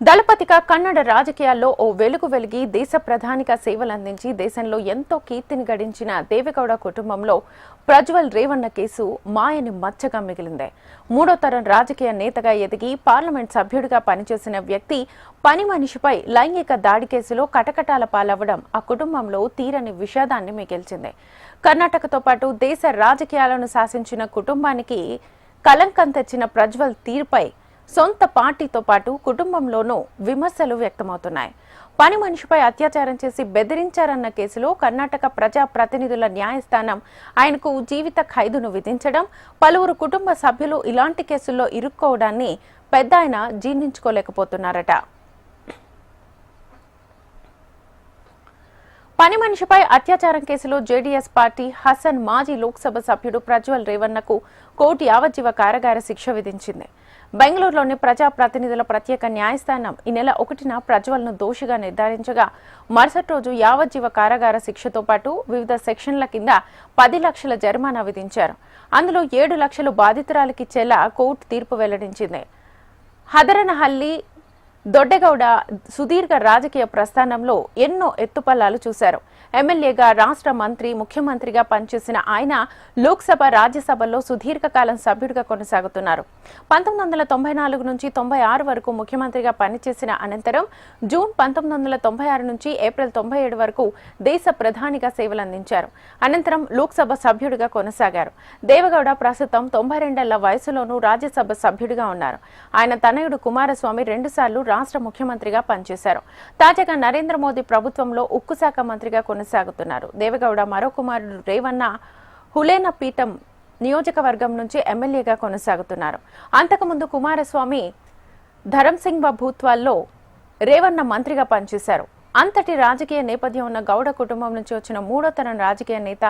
దళపతిగా కన్నడ రాజకీయాల్లో ఓ వెలుగు వెలిగి దేశ ప్రధానిగా సేవలందించి దేశంలో ఎంతో కీర్తిని గడించిన దేవెగౌడ కుటుంబంలో ప్రజ్వల్ రేవన్న కేసు మాయని మచ్చగా మిగిలింది. మూడో తరం రాజకీయ నేతగా ఎదిగి పార్లమెంట్ సభ్యుడిగా పనిచేసిన వ్యక్తి పని మనిషిపై లైంగిక దాడి కేసులో కటకటాల పాలవ్వడం ఆ కుటుంబంలో తీరని విషాదాన్ని మిగిల్చింది. కర్ణాటకతో పాటు దేశ రాజకీయాలను శాసించిన కుటుంబానికి కలంకం తెచ్చిన ప్రజ్వల్ తీరుపై సొంత పార్టీతో పాటు కుటుంబంలోనూ విమర్శలు వ్యక్తమవుతున్నాయి. పని మనిషిపై అత్యాచారం చేసి బెదిరించారన్న కేసులో కర్ణాటక ప్రజా ప్రతినిధుల న్యాయస్థానం ఆయనకు జీవిత ఖైదును విధించడం పలువురు కుటుంబ సభ్యులు ఇలాంటి కేసుల్లో ఇరుక్కోవడాన్ని పెద్ద ఆయన జీర్ణించుకోలేకపోతున్నారట. పని మనిషిపై అత్యాచారం కేసులో జేడీఎస్ పార్టీ హసన్ మాజీ లోక్సభ సభ్యుడు ప్రజ్వల్ రేవన్నకు కోర్టు యావజ్జీవ కారాగార శిక్ష విధించింది. బెంగళూరులోని ప్రజా ప్రతినిధుల ప్రత్యేక న్యాయస్థానం ఈ నెల ఒకటిన ప్రజ్వల్ను దోషిగా నిర్ధారించగా మరుసటి రోజు యావజ్జీవ కారాగార శిక్షతో పాటు వివిధ సెక్షన్ల కింద పది లక్షల జరిమానా విధించారు. అందులో ఏడు లక్షలు బాధితురాలకిచ్చేలా కోర్టు తీర్పు వెల్లడించింది. హదరనహల్లి దొడ్డగౌడ సుదీర్ఘ రాజకీయ ప్రస్థానంలో ఎన్నో ఎత్తుపల్లాలు చూశారు. ఎమ్మెల్యేగా రాష్ట్ర మంత్రి ముఖ్యమంత్రిగా పనిచేసిన ఆయన లోక్సభ రాజ్యసభలో సుదీర్ఘకాలం సభ్యుడిగా కొనసాగుతున్నారు. పంతొమ్మిది వందల తొంభై నాలుగు నుంచి తొంభై ఆరు వరకు ముఖ్యమంత్రిగా పనిచేసిన అనంతరం జూన్ పంతొమ్మిది వందల తొంభై ఆరు నుంచి ఏప్రిల్ తొంభై ఏడు వరకు దేశ ప్రధానిగా సేవలందించారు. అనంతరం లోక్సభ సభ్యుడిగా కొనసాగారు. దేవగౌడ ప్రస్తుతం తొంభై రెండేళ్ళ వయసులోనూ రాజ్యసభ సభ్యుడిగా ఉన్నారు. ఆయన తనయుడు కుమారస్వామి రెండుసార్లు రాష్ట్ర ముఖ్యమంత్రిగా పనిచేశారు. తాజాగా నరేంద్ర మోదీ ప్రభుత్వంలో ఉక్కు శాఖ మంత్రిగా కొనసాగుతున్నారు. దేవగౌడ మరో కుమారుడు రేవన్న హులేన పీఠం నియోజకవర్గం నుంచి ఎమ్మెల్యేగా కొనసాగుతున్నారు. అంతకుముందు కుమారస్వామి ధరంసింగ్ భూత్వాల్లో రేవన్న మంత్రిగా పనిచేశారు. అంతటి రాజకీయ నేపథ్యం ఉన్న గౌడ కుటుంబం నుంచి వచ్చిన మూడో తరం రాజకీయ నేత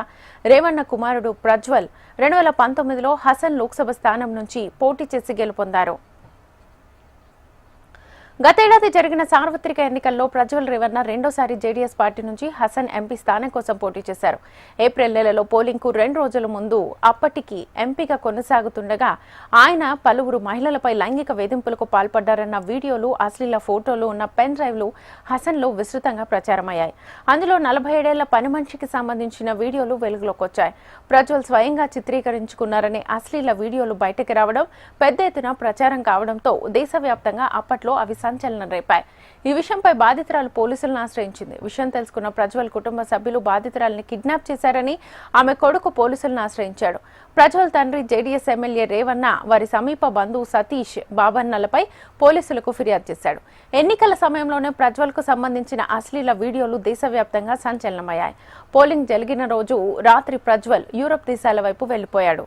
రేవన్న కుమారుడు ప్రజ్వల్ రెండు వేల పంతొమ్మిదిలో హసన్ లోక్సభ స్థానం నుంచి పోటీ చేసి గెలుపొందారు. గతేడాది జరిగిన సార్వత్రిక ఎన్నికల్లో ప్రజ్వల్ రేవన్న రెండోసారి జేడీఎస్ పార్టీ నుంచి హసన్ ఎంపీ స్థానం కోసం పోటీ చేశారు. ఏప్రిల్ నెలలో పోలింగ్కు రెండు రోజుల ముందు అప్పటికి ఎంపీగా కొనసాగుతుండగా ఆయన పలువురు మహిళలపై లైంగిక వేధింపులకు పాల్పడ్డారన్న వీడియోలు అశ్లీల ఫోటోలు ఉన్న పెన్ డ్రైవ్లు హసన్లో విస్తృతంగా ప్రచారమయ్యాయి. అందులో నలభై ఏడేళ్ళ పని మనిషికి సంబంధించిన వీడియోలు వెలుగులోకి వచ్చాయి. ప్రజ్వల్ స్వయంగా చిత్రీకరించుకున్నారనే అశ్లీల వీడియోలు బయటకు రావడం పెద్ద ఎత్తున ప్రచారం కావడంతో దేశవ్యాప్తంగా అప్పట్లో అవి సంచలనం రేపాయి. ఈ విషయంపై బాధితురాలు పోలీసులను ఆశ్రయించింది. విషయం తెలుసుకున్న ప్రజ్వల్ కుటుంబ సభ్యులు బాధితురాలని కిడ్నాప్ చేశారని ఆమె కొడుకు పోలీసులను ఆశ్రయించాడు. ప్రజ్వల్ తండ్రి జేడీఎస్ ఎమ్మెల్యే రేవన్న వారి సమీప బంధువు సతీష్ బాబన్నలపై పోలీసులకు ఫిర్యాదు చేశాడు. ఎన్నికల సమయంలోనే ప్రజ్వల్కు సంబంధించిన అశ్లీల వీడియోలు దేశవ్యాప్తంగా సంచలనమయ్యాయి. పోలింగ్ జరిగిన రోజు రాత్రి ప్రజ్వల్ యూరప్ దేశాల వైపు వెళ్ళిపోయాడు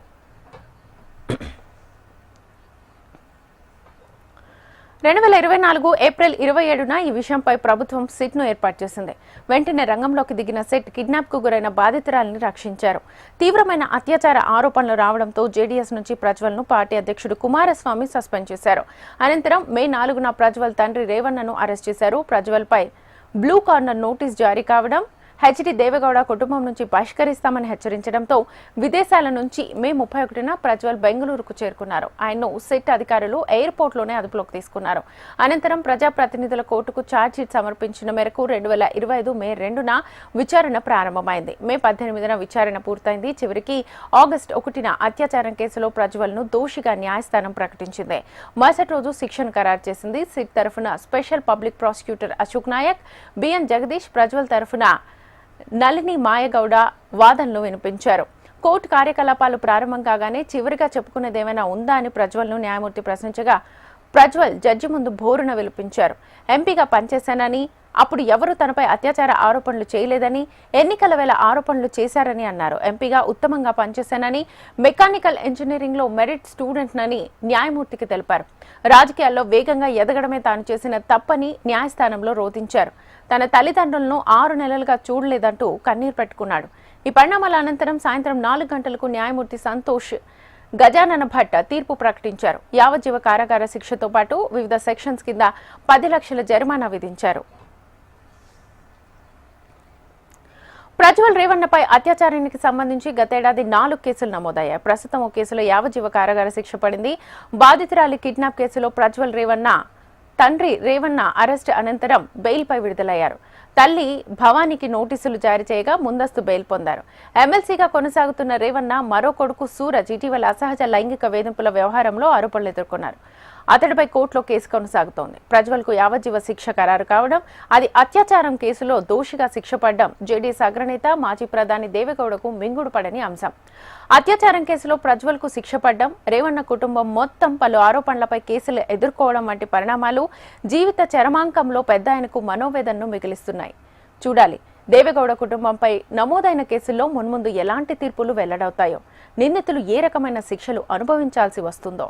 రెండు వేల ఇరవై నాలుగు ఏప్రిల్ ఇరవై ఏడున ఈ విషయంపై ప్రభుత్వం సిట్ను ఏర్పాటు చేసింది. వెంటనే రంగంలోకి దిగిన సెట్ కిడ్నాప్కు గురైన బాధితురాలని రక్షించారు. తీవ్రమైన అత్యాచార ఆరోపణలు రావడంతో జేడీఎస్ నుంచి ప్రజ్వల్ను పార్టీ అధ్యక్షుడు కుమారస్వామి సస్పెండ్ చేశారు. అనంతరం మే నాలుగున ప్రజ్వల్ తండ్రి రేవణ్ణను అరెస్ట్ చేశారు. ప్రజ్వల్పై బ్లూ కార్నర్ నోటీస్ జారీ కావడం హెచ్డి దేవగౌడ కుటుంబం నుంచి బహిష్కరిస్తామని హెచ్చరించడంతో విదేశాల నుంచి మే ముప్పై ఒకటిన ప్రజ్వల్ బెంగళూరుకు చేరుకున్నారు. ఆయన్ను సెట్ అధికారులు ఎయిర్పోర్ట్లోనే అదుపులోకి తీసుకున్నారు. అనంతరం ప్రజాప్రతినిధుల కోర్టుకు ఛార్జ్షీట్ సమర్పించిన మేరకు రెండు వేల ఇరవై ఐదు మే రెండున విచారణ ప్రారంభమైంది. మే పద్దెనిమిదిన విచారణ పూర్తయింది. చివరికి ఆగస్టు ఒకటిన అత్యాచారం కేసులో ప్రజ్వల్ను దోషిగా న్యాయస్థానం ప్రకటించింది. మరుసటి రోజు శిక్షను ఖరారు చేసింది. సిట్ తరఫున special public prosecutor Ashok Nayak BN Jagadish Prajwal తరఫున నళిని మాయగౌడ వాదనలు వినిపించారు. కోర్టు కార్యకలాపాలు ప్రారంభం కాగానే చివరిగా చెప్పుకునేదేమైనా ఉందా అని ప్రజ్వల్ను న్యాయమూర్తి ప్రశ్నించగా ప్రజ్వల్ జడ్జి ముందు బోరున విలిపించారు. ఎంపీగా పనిచేశానని అప్పుడు ఎవరు తనపై అత్యాచార ఆరోపణలు చేయలేదని ఎన్నికల వేళ ఆరోపణలు చేశారని అన్నారు. ఎంపీగా ఉత్తమంగా పనిచేశానని మెకానికల్ ఇంజనీరింగ్లో మెరిట్ స్టూడెంట్ నని న్యాయమూర్తికి తెలిపారు. రాజకీయాల్లో వేగంగా ఎదగడమే తాను చేసిన తప్పని న్యాయస్థానంలో రోధించారు. తన తల్లిదండ్రులను ఆరు నెలలుగా చూడలేదంటూ కన్నీరు పెట్టుకున్నాడు. ఈ పరిణామాల అనంతరం సాయంత్రం నాలుగు గంటలకు న్యాయమూర్తి సంతోష్ గజానన భట్ తీర్పు ప్రకటించారు. యావజ్జీవ కారాగార శిక్షతో పాటు వివిధ సెక్షన్స్ కింద పది లక్షల జరిమానా విధించారు. ప్రజ్వల్ రేవన్నపై అత్యాచారానికి సంబంధించి గతేడాది నాలుగు కేసులు నమోదయ్యాయి. ప్రస్తుతం ఓ కేసులో యావజీవ కారాగార శిక్ష పడింది. బాధితురాలి కిడ్నాప్ కేసులో ప్రజ్వల్ రేవన్న తండ్రి రేవన్న అరెస్ట్ అనంతరం బెయిల్పై విడుదలయ్యారు. తల్లి భవానీకి నోటీసులు జారీ చేయగా ముందస్తు బెయిల్ పొందారు. ఎమ్మెల్సీగా కొనసాగుతున్న రేవన్న మరో కొడుకు సూరజ్ ఇటీవల అసహజ లైంగిక వేధింపుల వ్యవహారంలో ఆరోపణలు ఎదుర్కొన్నారు అతడిపై కోర్టులో కేసు కొనసాగుతోంది. ప్రజ్వల్కు యావజ్జీవ శిక్ష ఖరారు కావడం అది అత్యాచారం కేసులో దోషిగా శిక్ష పడ్డం జేడీఎస్ అగ్రనేత మాజీ ప్రధాని దేవేగౌడకు మింగుడు పడని అంశం. అత్యాచారం కేసులో ప్రజ్వల్కు శిక్ష పడ్డం రేవన్న కుటుంబం మొత్తం పలు ఆరోపణలపై కేసులు ఎదుర్కోవడం వంటి పరిణామాలు జీవిత చరమాంకంలో పెద్ద ఆయనకు మనోవేదనను మిగిలిస్తున్నాయి. చూడాలి దేవేగౌడ కుటుంబంపై నమోదైన కేసుల్లో మున్ముందు ఎలాంటి తీర్పులు వెల్లడవుతాయో నిందితులు ఏ రకమైన శిక్షలు అనుభవించాల్సి వస్తుందో.